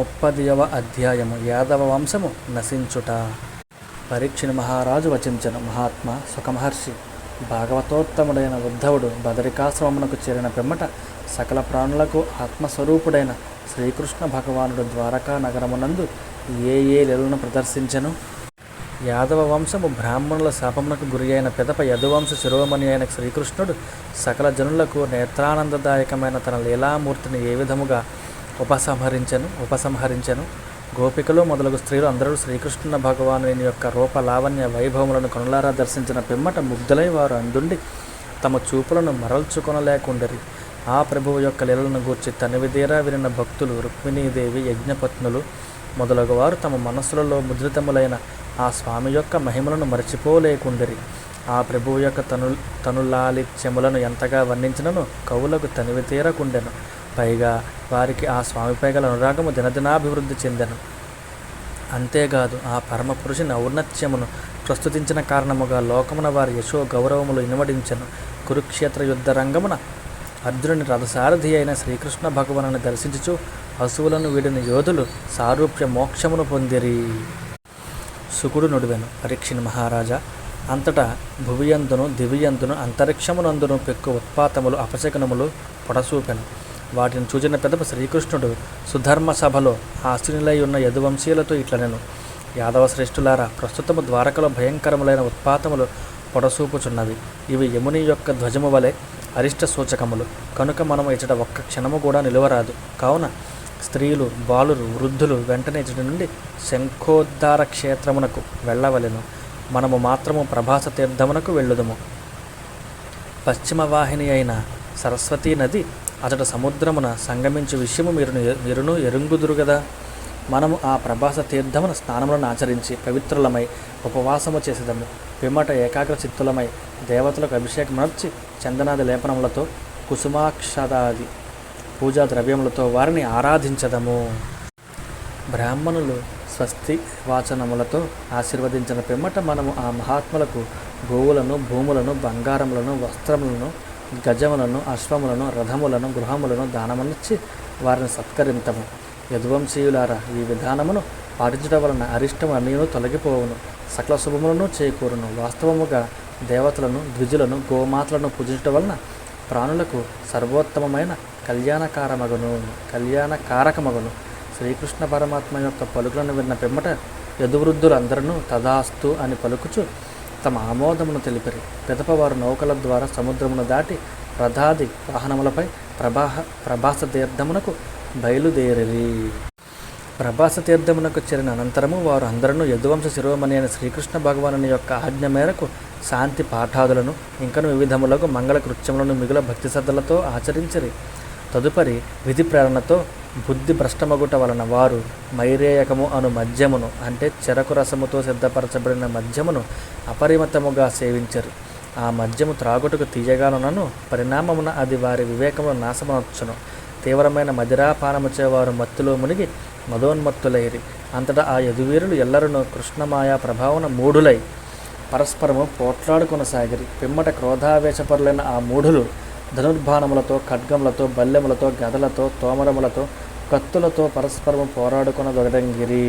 ముప్పదియవ అధ్యాయము. యాదవ వంశము నశించుట. పరీక్షిని మహారాజు వచించను. మహాత్మ సుఖమహర్షి భాగవతోత్తముడైన ఉద్ధవుడు బదరికాశ్రమమునకు చేరిన పిమ్మట సకల ప్రాణులకు ఆత్మస్వరూపుడైన శ్రీకృష్ణ భగవానుడు ద్వారకా నగరమునందు ఏ ఏ లీలను ప్రదర్శించెను? యాదవ వంశము బ్రాహ్మణుల శాపమునకు గురి అయిన పిదప యదువంశ శిరోమణి అయిన శ్రీకృష్ణుడు సకల జనులకు నేత్రానందదాయకమైన తన లీలామూర్తిని ఏ విధముగా ఉపసంహరించెను ఉపసంహరించెను. గోపికలు మొదలగు స్త్రీలు అందరూ శ్రీకృష్ణ భగవాను యొక్క రూప లావణ్య వైభవములను కనులారా దర్శించిన పిమ్మట ముగ్ధులై వారు అందుండి తమ చూపులను మరల్చుకొనలేకుండరి. ఆ ప్రభువు యొక్క లీలను గూర్చి తనివిదీరా వినిన భక్తులు రుక్మిణీదేవి యజ్ఞపత్నులు మొదలగు వారు తమ మనస్సులలో ముద్రితములైన ఆ స్వామి యొక్క మహిమలను మరచిపోలేకుండరి. ఆ ప్రభువు యొక్క తను తనులాలిత్యములను ఎంతగా వర్ణించినను కవులకు తనివి తీరకుండెను పైగా వారికి ఆ స్వామిపై గల అనురాగము దినదినాభివృద్ధి చెందను. అంతేకాదు ఆ పరమ పురుషుని ఔన్నత్యమును ప్రస్తుతించిన కారణముగా లోకమున వారి యశో గౌరవములు ఇనుమడించెను కురుక్షేత్ర యుద్ధ రంగమున అర్జునుని రథసారథి అయిన శ్రీకృష్ణ భగవాను దర్శించుచు పశువులను వీడిన యోధులు సారూప్య మోక్షమును పొందిరి. సుకుడు నుడివెను. పరీక్షిని మహారాజా అంతటా భువియందును దివియందును అంతరిక్షమునందును పెక్కు ఉత్పాతములు అపశకనములు పొడసూపెను. వాటిని చూచిన పెదప శ్రీకృష్ణుడు సుధర్మ సభలో ఆశ్చర్యులై ఉన్న యదువంశీయులతో ఇట్లనెను యాదవ శ్రేష్ఠులారా ప్రస్తుతము ద్వారకలో భయంకరములైన ఉత్పాతములు పొడసూపుచున్నవి. ఇవి యముని యొక్క ధ్వజము వలె అరిష్ట సూచకములు. కనుక మనం ఇచ్చట ఒక్క క్షణము కూడా నిలువరాదు. కావున స్త్రీలు బాలురు వృద్ధులు వెంటనే ఇచ్చటి నుండి శంఖోద్ధార క్షేత్రమునకు వెళ్ళవలెను. మనము మాత్రము ప్రభాస తీర్థమునకు వెళ్ళుదము. పశ్చిమ వాహిని అయిన సరస్వతీ నది అతడు సముద్రమున సంగమించు విషయము మీరు మీరును ఎరుంగుదురు కదా మనము ఆ ప్రభాస తీర్థమున స్నానములను ఆచరించి పవిత్రులమై ఉపవాసము చేసేదము. పిమ్మట ఏకాగ్ర చిత్తులమై దేవతలకు అభిషేకమర్చి చందనాది లేపనములతో కుసుమాక్షదాది పూజా ద్రవ్యములతో వారిని ఆరాధించదము. బ్రాహ్మణులు స్వస్తి వాచనములతో ఆశీర్వదించిన పిమ్మట మనము ఆ మహాత్ములకు గోవులను భూములను బంగారములను వస్త్రములను గజములను అశ్వములను రథములను గృహములను దానమునిచ్చి వారిని సత్కరింతము. యదువంశీయులారా ఈ విధానమును పాటించడం వలన అరిష్టము అన్నీను తొలగిపోవును. సకల శుభములను చేకూరును. వాస్తవముగా దేవతలను ద్విజులను గోమాతలను పూజించడం వలన ప్రాణులకు సర్వోత్తమమైన కళ్యాణకారమగును. కళ్యాణకారకమగును. శ్రీకృష్ణ పరమాత్మ యొక్క పలుకులను విన్న పిమ్మట యదువృద్ధులందరూ తదాస్తు అని పలుకుచు తమ ఆమోదమును తెలిపిరి. పిదపవారు నౌకల ద్వారా సముద్రమును దాటి రథాది వాహనములపై ప్రభాహ ప్రభాస తీర్థమునకు బయలుదేరి ప్రభాస తీర్థమునకు చేరిన అనంతరము వారు అందరూ యదువంశ శిరోమణి అయిన శ్రీకృష్ణ భగవానుని యొక్క ఆజ్ఞ మేరకు శాంతి పాఠాదులను ఇంకను వివిధములకు మంగళ కృత్యములను మిగుల భక్తి శ్రద్ధలతో ఆచరించిరి. తదుపరి విధి ప్రేరణతో బుద్ధి భ్రష్టమగుట వలన వారు మైరేయకము అను మద్యమును అంటే చెరకు రసముతో సిద్ధపరచబడిన మద్యమును అపరిమితముగా సేవించరు. ఆ మద్యము త్రాగుటకు తీయగానునను పరిణామమున అది వారి వివేకమును నాశమనొచ్చును. తీవ్రమైన మదిరాపానముచే వారు మత్తులో మునిగి మదోన్మత్తులైరి. అంతటా ఆ యదువీరులు ఎల్లరూ కృష్ణమాయా ప్రభావన మూఢులై పరస్పరము పోట్లాడుకొనసాగిరి. పిమ్మట క్రోధావేశపరులైన ఆ మూఢులు ధనుర్బాణములతో ఖడ్గములతో బల్లెములతో గదలతో తోమరములతో కత్తులతో పరస్పరము పోరాడుకొనదొగడంగిరి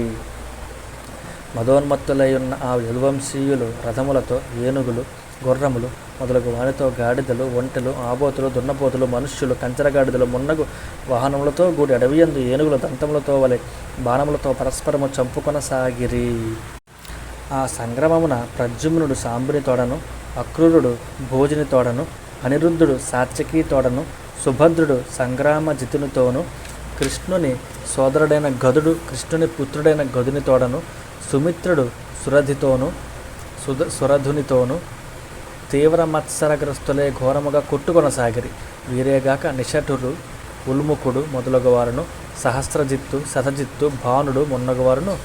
మదోన్మత్తులై ఉన్న ఆ యదువంశీయులు రథములతో ఏనుగులు గుర్రములు మొదలగు వానితో గాడిదలు ఒంటెలు ఆబోతులు దున్నపోతులు మనుష్యులు కంచరగాడిదలు మున్నగు వాహనములతో గూడి అడవియందు ఏనుగుల దంతములతో వలె బాణములతో పరస్పరము చంపుకొనసాగిరి. ఆ సంగ్రమమున ప్రద్యుమ్నుడు సాంబుని తోడను అక్రూరుడు భోజని తోడను అనిరుద్ధుడు సాత్యకీ తోడను సుభద్రుడు సంగ్రామజితునితోను కృష్ణుని సోదరుడైన గదుడు కృష్ణుని పుత్రుడైన గదుని తోడను సుమిత్రుడు సురధితోను సుధ సురధునితోను తీవ్ర మత్సరగ్రస్తులే ఘోరముగా కొట్టుకొనసాగిరి. వీరేగాక నిషటుడు ఉల్ముఖుడు మొదలగువారును సహస్రజిత్తు శతజిత్తు భానుడు మున్నగువారును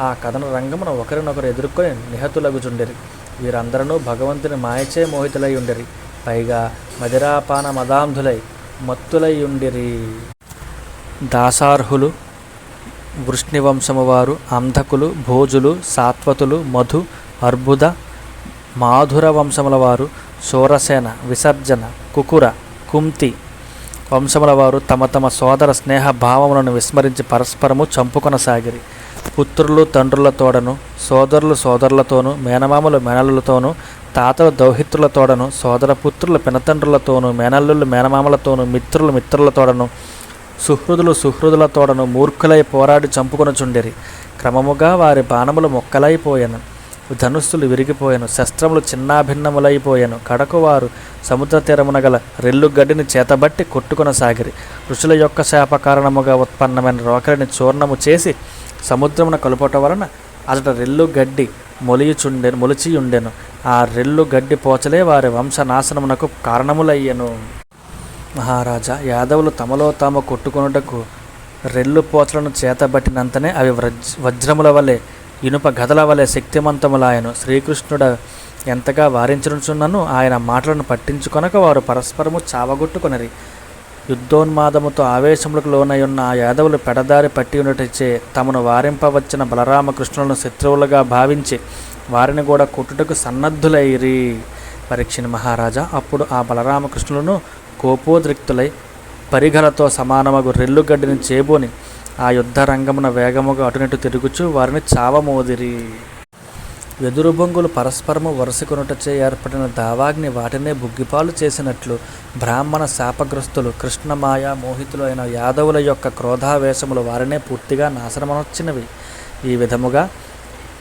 ఆ కథన రంగమున ఒకరినొకరు ఎదుర్కొని నిహతులగుచుండిరి. వీరందరూ భగవంతుని మాయచే మోహితులై ఉండిరి. పైగా మదిరాపాన మదాంధులై మత్తులై ఉండిరి దాసార్హులు వృష్ణివంశమువారు అంధకులు భోజులు సాత్వతులు మధు అర్బుద మాధుర వంశముల వారు శూరసేన విసర్జన కుకుర కుంతి వంశముల వారు తమ తమ సోదర స్నేహ భావములను విస్మరించి పరస్పరము చంపుకొనసాగిరి. పుత్రులు తండ్రులతోడను సోదరులు సోదరులతోనూ మేనమామలు మేనలతోనూ తాతలు దౌహిత్రులతోడను సోదర పుత్రులు పినతండ్రులతోనూ మేనల్లులు మేనమామలతోనూ మిత్రులు మిత్రులతోడను సుహృదులు సుహృదులతోడను మూర్ఖులై పోరాడి చంపుకొనుచుండిరి. క్రమముగా వారి బాణములు మొక్కలైపోయాను ధనుస్సులు విరిగిపోయాను శస్త్రములు చిన్నాభిన్నములైపోయాను. కడకు వారు సముద్ర తీరమున గల రెల్లు గడ్డిని చేతబట్టి కొట్టుకొనసాగిరి. ఋషుల యొక్క శాప కారణముగా ఉత్పన్నమైన రోకలిని చూర్ణము చేసి సముద్రమున కలుపటం వలన అతడు రెల్లు గడ్డి మొలియుచుండెను మొలిచియుండెను. ఆ రెల్లు గడ్డి పోచలే వారి వంశనాశనమునకు కారణములయ్యెను. మహారాజా యాదవులు తమలో తాము కొట్టుకొనుటకు రెల్లు పోచలను చేతబట్టినంతనే అవి వ్రజ్ వజ్రముల వలె ఇనుప గదల వలె శక్తిమంతములాయను. శ్రీకృష్ణుడు ఎంతగా వారించుచున్నను ఆయన మాటలను పట్టించుకొనక వారు పరస్పరము చావగొట్టుకొనరి. యుద్ధోన్మాదముతో ఆవేశములకు లోనయున్న ఆ యాదవులు పెడదారి పట్టి ఉన్నటిచే తమను వారింపవచ్చిన బలరామకృష్ణులను శత్రువులుగా భావించి వారిని కూడా కొట్టుటకు సన్నద్ధులైరి. పరీక్షణ మహారాజా అప్పుడు ఆ బలరామకృష్ణులను కోపోద్రిక్తులై పరిఘలతో సమానమగు రెల్లుగడ్డిని చేబోని ఆ యుద్ధ రంగమున వేగముగా అటునిటు తిరుగుచూ వారిని చావమోదిరి. వెదురు బొంగులు పరస్పరము వరుసకొనుటచే ఏర్పడిన దావాగ్ని వాటినే బుగ్గిపాలు చేసినట్లు బ్రాహ్మణ శాపగ్రస్తులు కృష్ణమాయ మోహితులైన యాదవుల యొక్క క్రోధావేశములు వారినే పూర్తిగా నాశనమనొచ్చినవి. ఈ విధముగా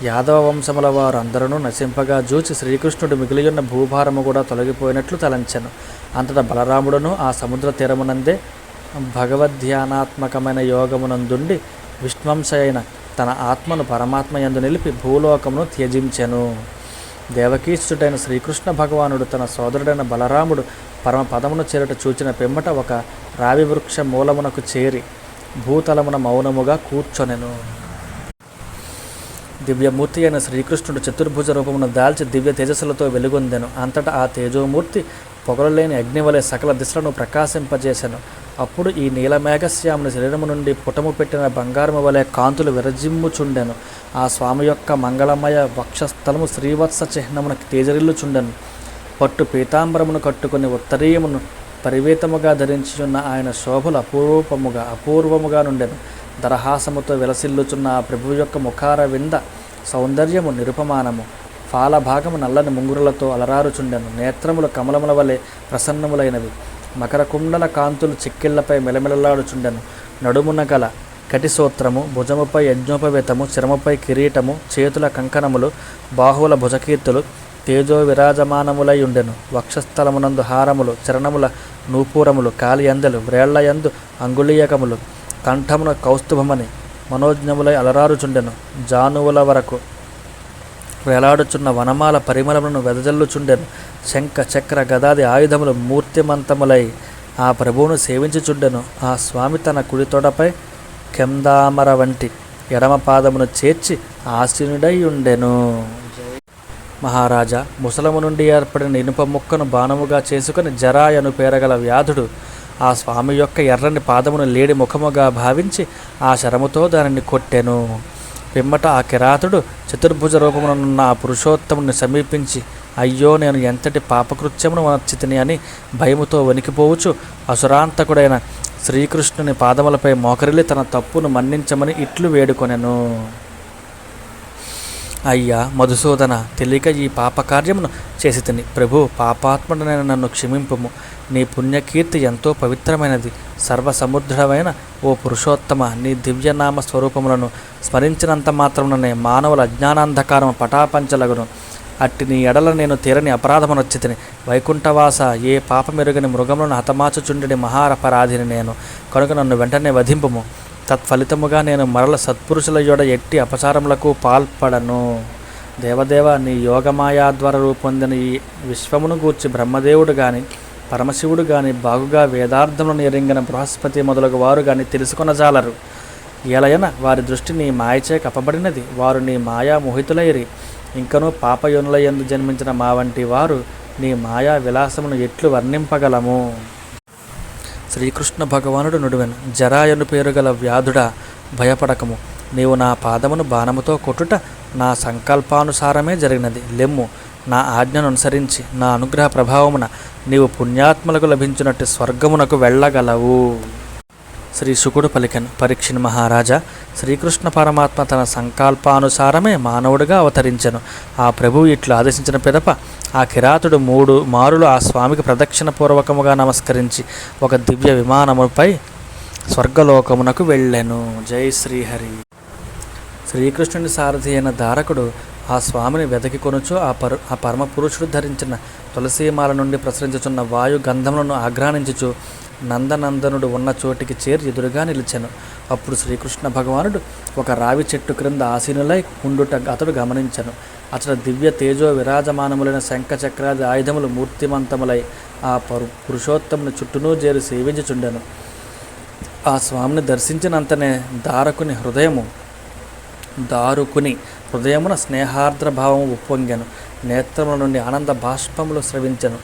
యాదవ వంశముల వారు అందరూ నశింపగా జూచి శ్రీకృష్ణుడు మిగిలియున్న భూభారము కూడా తొలగిపోయినట్లు తలంచెను. అంతటా బలరాముడును ఆ సముద్ర తీరమునందే భగవద్ధ్యానాత్మకమైన యోగమునందుండి విష్ణువంశ అయిన తన ఆత్మను పరమాత్మ ఎందు నిలిపి భూలోకమును త్యజించెను. దేవకీసుడైన శ్రీకృష్ణ భగవానుడు తన సోదరుడైన బలరాముడు పరమ పదమును చేరట చూచిన పిమ్మట ఒక రావి వృక్ష మూలమునకు చేరి భూతలమున మౌనముగా కూర్చొనెను. దివ్యమూర్తి అయిన శ్రీకృష్ణుడు చతుర్భుజ రూపమును దాల్చి దివ్య తేజస్సులతో వెలుగొందెను. అంతటా ఆ తేజోమూర్తి పొగలలేని అగ్నివలే సకల దిశలను ప్రకాశింపజేశాను అప్పుడు ఈ నీలమేఘశ్యాముని శరీరము నుండి పుటము పెట్టిన బంగారము వలె కాంతులు విరజిమ్ముచుండెను. ఆ స్వామి యొక్క మంగళమయ వక్షస్థలము శ్రీవత్స చిహ్నమునకు తేజరిల్లుచుండెను. పట్టు పీతాంబరమును కట్టుకుని ఉత్తరీయమును పరివేతముగా ధరించుచున్న ఆయన శోభలు అపూర్వముగా అపూర్వముగా నుండెను. దరహాసముతో విలసిల్లుచున్న ఆ ప్రభువు యొక్క ముఖార వింద సౌందర్యము నిరుపమానము. ఫాల భాగము నల్లని ముంగురులతో అలరారుచుండెను. నేత్రములు కమలముల వలె ప్రసన్నములైనవి. మకర కుండల కాంతులు చిక్కిళ్ళపై మెలమెలలాడుచుండెను. నడుమున గల కటిసూత్రము భుజముపై యజ్ఞోపవేతము శరముపై కిరీటము చేతుల కంకణములు బాహువుల భుజకీర్తులు తేజో విరాజమానములై ఉండెను వక్షస్థలమునందు హారములు చరణముల నూపూరములు కాలియందెలు వ్రేళ్ళయందు అంగుళీయకములు కంఠమున కౌస్తుభమని మనోజ్ఞములై అలరారుచుండెను. జానువుల వరకు వేలాడుచున్న వనమాల పరిమళములను వెదజల్లుచుండెను. శంఖ చక్ర గదాది ఆయుధములు మూర్తిమంతములై ఆ ప్రభువును సేవించుచుండెను. ఆ స్వామి తన కుడితొడపై కెందామర వంటి ఎడమ పాదమును చేర్చి ఆసీనుడై ఉండెను మహారాజా ముసలము నుండి ఏర్పడిన ఇనుప ముక్కను బాణముగా చేసుకుని జరాయను పేరగల వ్యాధుడు ఆ స్వామి యొక్క ఎర్రని పాదమును లేడి ముఖముగా భావించి ఆ శరముతో దానిని కొట్టెను. పిమ్మట ఆ కిరాతుడు చతుర్భుజ రూపమునున్న ఆ పురుషోత్తముని సమీపించి అయ్యో నేను ఎంతటి పాపకృత్యమును వనర్చితిని అని భయముతో వణికిపోవచ్చు. అసురాంతకుడైన శ్రీకృష్ణుని పాదములపై మోకరిల్లి తన తప్పును మన్నించమని ఇట్లు వేడుకొనెను. అయ్యా మధుసూదన తెలియక ఈ పాపకార్యమును చేసి తిని ప్రభు పాపాత్ముడనైన నన్ను క్షమింపము. నీ పుణ్యకీర్తి ఎంతో పవిత్రమైనది. సర్వసముద్రమైన ఓ పురుషోత్తమ నీ దివ్యనామ స్వరూపములను స్మరించినంత మాత్రముననే మానవుల అజ్ఞానాంధకారం పటాపంచలగును అట్టి నీ ఎడల నేను తీరని అపరాధమునొచ్చితిని వైకుంఠవాస ఏ పాపమెరుగని మృగములను హతమాచుచుండెడి మహారపరాధిని నేను. కనుక నన్ను వెంటనే వధింపుము. తత్ఫలితముగా నేను మరల సత్పురుషుల యొడ ఎట్టి అపచారములకు పాల్పడను. దేవదేవ నీ యోగమాయా ద్వారా రూపొందిన ఈ విశ్వమును గూర్చి బ్రహ్మదేవుడు గాని పరమశివుడు గాని బాగుగా వేదార్థములను ఎరింగిన బృహస్పతి మొదలగు వారు గాని తెలుసుకొనజాలరు ఎలయన వారి దృష్టి నీ మాయచే కప్పబడినది. వారు నీ మాయా మోహితులైరి. ఇంకనూ పాపయునులయందు జన్మించిన మా వంటి వారు నీ మాయా విలాసమును ఎట్లు వర్ణింపగలము? శ్రీకృష్ణ భగవానుడు నుడివెను. జరాయను పేరు గల వ్యాధుడా భయపడకము. నీవు నా పాదమును బాణముతో కొట్టుట నా సంకల్పానుసారమే జరిగినది. లెమ్ము. నా ఆజ్ఞను అనుసరించి నా అనుగ్రహ ప్రభావమున నీవు పుణ్యాత్మలకు లభించినట్టు స్వర్గమునకు వెళ్ళగలవు. శ్రీ శుకుడు పలికన్ పరీక్షణ మహారాజా శ్రీకృష్ణ పరమాత్మ తన సంకల్పానుసారమే మానవుడిగా అవతరించెను. ఆ ప్రభువు ఇట్లు ఆదేశించిన పిదప ఆ కిరాతుడు మూడు మారులు ఆ స్వామికి ప్రదక్షిణ పూర్వకముగా నమస్కరించి ఒక దివ్య విమానముపై స్వర్గలోకమునకు వెళ్ళెను. జై శ్రీహరి. శ్రీకృష్ణుని సారథి అయిన ధారకుడు ఆ స్వామిని వెతకి కొనుచు ఆ పరు ఆ పరమ పురుషుడు ధరించిన తులసీమాల నుండి ప్రసరించుచున్న వాయు గంధములను ఆగ్రాణించుచు నందనందనుడు ఉన్న చోటికి చేరి ఎదురుగా నిలిచాను. అప్పుడు శ్రీకృష్ణ భగవానుడు ఒక రావి చెట్టు క్రింద ఆసీనులై ఉండుట అతడు గమనించను. అతడు దివ్య తేజో విరాజమానములైన శంఖ చక్రాది ఆయుధములు మూర్తిమంతములై ఆ పరు పురుషోత్తముని చుట్టూనూ చేరి సేవించుచుండెను. ఆ స్వామిని దర్శించినంతనే దారకుని హృదయము దారుకుని హృదయమున స్నేహార్ద్ర భావము ఉప్పొంగాను. నేత్రముల నుండి ఆనంద బాష్పములు స్రవించెను.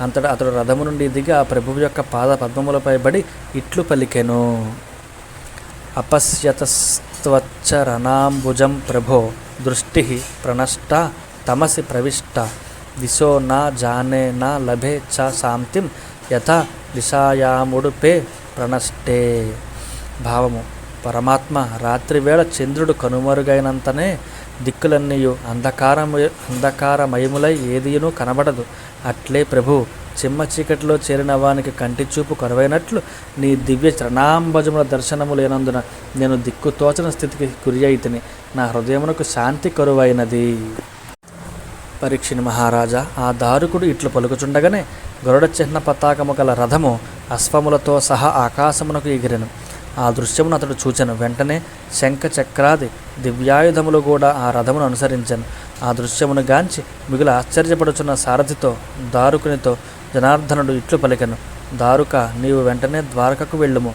అంతటా అతడు రథము నుండి దిగి ఆ ప్రభువు యొక్క పాద పద్మములపై బడి ఇట్లు పలికెను. అపశ్యతస్త్వచ్చరణాంబుజం ప్రభో దృష్టి ప్రణష్ట తమసి ప్రవిష్ట. దిశో నా జానే నా లభే చ శాంతిం యథ దిశాయాముడుపే ప్రణష్టే. భావము పరమాత్మ రాత్రివేళ చంద్రుడు కనుమరుగైనంతనే దిక్కులన్నీయు అంధకారము అంధకారమయములై ఏదియును కనబడదు. అట్లే ప్రభు చిమ్మ చీకటిలో చేరిన వానికి కంటి చూపు కరువైనట్లు నీ దివ్య చరణాంబజముల దర్శనము లేనందున నేను దిక్కుతోచని స్థితికి గురి అయితిని నా హృదయమునకు శాంతి కరువైనది. పరీక్షిని మహారాజా ఆ దారుకుడు ఇట్లు పలుకుచుండగానే గరుడ చిహ్న పతాకము గల రథము అశ్వములతో సహా ఆకాశమునకు ఎగిరెను. ఆ దృశ్యమును అతడు చూచెను. వెంటనే శంఖ చక్రాది దివ్యాయుధములు కూడా ఆ రథమును అనుసరించాను. ఆ దృశ్యమును గాంచి మిగులు ఆశ్చర్యపడుచున్న సారథితో దారుకునితో జనార్దనుడు ఇట్లు పలికెను. దారుక నీవు వెంటనే ద్వారకకు వెళ్ళుము.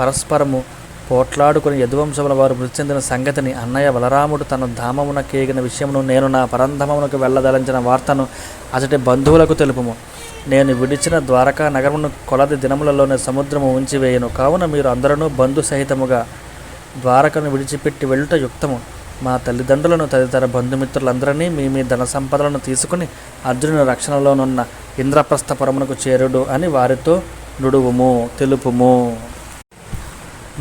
పరస్పరము పోట్లాడుకుని యదువంశముల వారు మృతి చెందిన సంగతిని అన్నయ్య బలరాముడు తన ధామమున కేగిన విషయమును నేను నా పరంధమమునకు వెళ్ళదలంచిన వార్తను అతడి బంధువులకు తెలుపుము. నేను విడిచిన ద్వారకా నగరమును కొలది దినములలోనే సముద్రము ఉంచివేయను. కావున మీరు అందరూ బంధు సహితముగా ద్వారకను విడిచిపెట్టి వెళ్ళుట యుక్తము. మా తల్లిదండ్రులను తదితర బంధుమిత్రులందరినీ మీ మీ ధన సంపదలను తీసుకుని అర్జునుని రక్షణలోనున్న ఇంద్రప్రస్థపురమునకు చేరుడు అని వారితో నుడువుము తెలుపుము.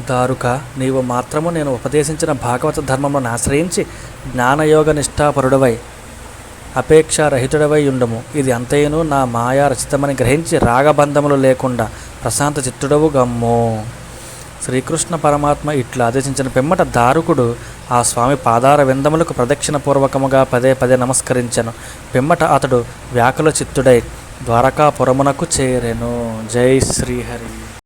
దారుక నీవు మాత్రము నేను ఉపదేశించిన భాగవత ధర్మమును ఆశ్రయించి జ్ఞానయోగ నిష్ఠాపరుడవై అపేక్షారహితుడవై ఉండము ఇది అంతయును నా మాయా రచితమని గ్రహించి రాగబంధములు లేకుండా ప్రశాంత చిత్తుడవు గమ్ము. శ్రీకృష్ణ పరమాత్మ ఇట్లా ఆదేశించిన పిమ్మట దారుకుడు ఆ స్వామి పాదార విందములకు ప్రదక్షిణ పూర్వకముగా పదే పదే నమస్కరించను. పిమ్మట అతడు వ్యాకుల చిత్తుడై ద్వారకాపురమునకు చేరెను. జై శ్రీహరి.